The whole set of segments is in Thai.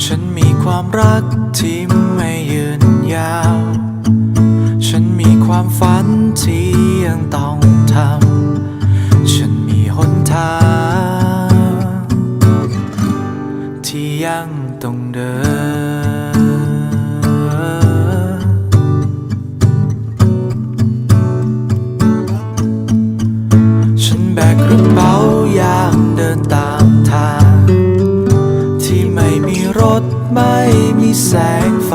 ฉันมีความรักที่ไม่ยืนยาว ฉันมีความฝันที่ยังต้องทำ ฉันมีหนทาง ที่ยังต้องเดิน ฉันแบกกระเป๋าย่างเดินตามทาง แสงไฟ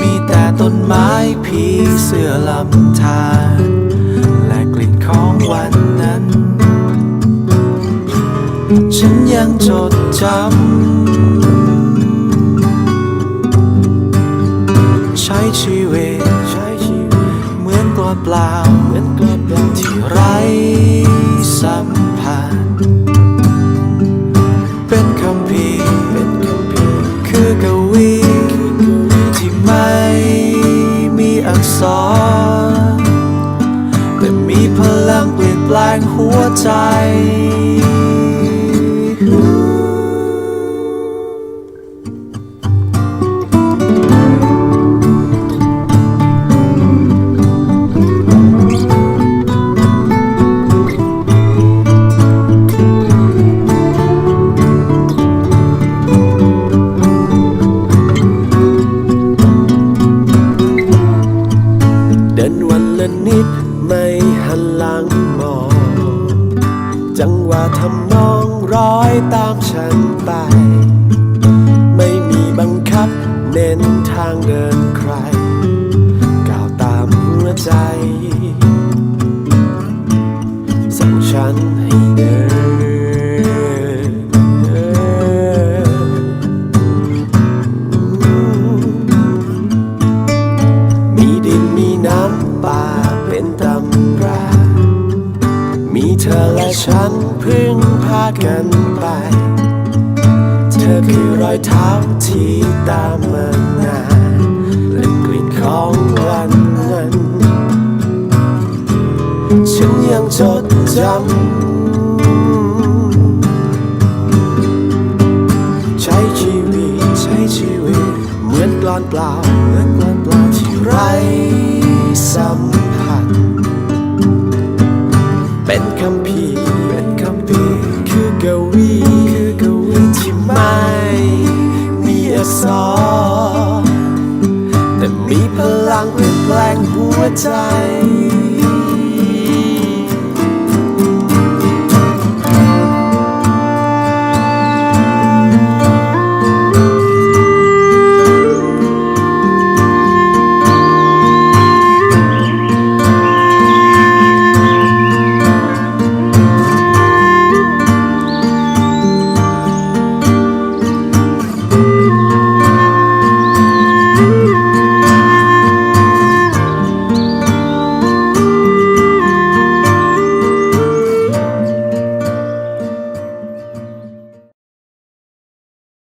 มีแต่ต้นไม้ผีเสื้อลำธารและกลิ่นของวันนั้น ฉันยังจดจำใช้ชีวิตใช้ชีวิตเหมือนตัวเปล่าเหมือนตัวเปล่าที่ไร้สัม อนแต่มีพลังเปลี่ยนแปลงหัวใจ จังหวะทำนองร้อยตามฉันไป ไม่มีบังคับเน้นทางเดินใคร ก้าวตามหัวใจ สั่งฉันให้เดิน มีเธอและฉันพึ่งพากันไป เธอคือรอยเท้าที่ตามมานานและกลิ่นของวันนั้น ฉันยังจดจำใช้ชีวิตใช้ชีวิต เหมือนกลอนเปล่าเหมือนกลอนเปล่าที่ไร้สัม เป็นคำพีเป็นคำพีคือกวีคือกวีที่ไม่มีอักษรแต่มีพลังเปลี่ยนแปลงหัวใจ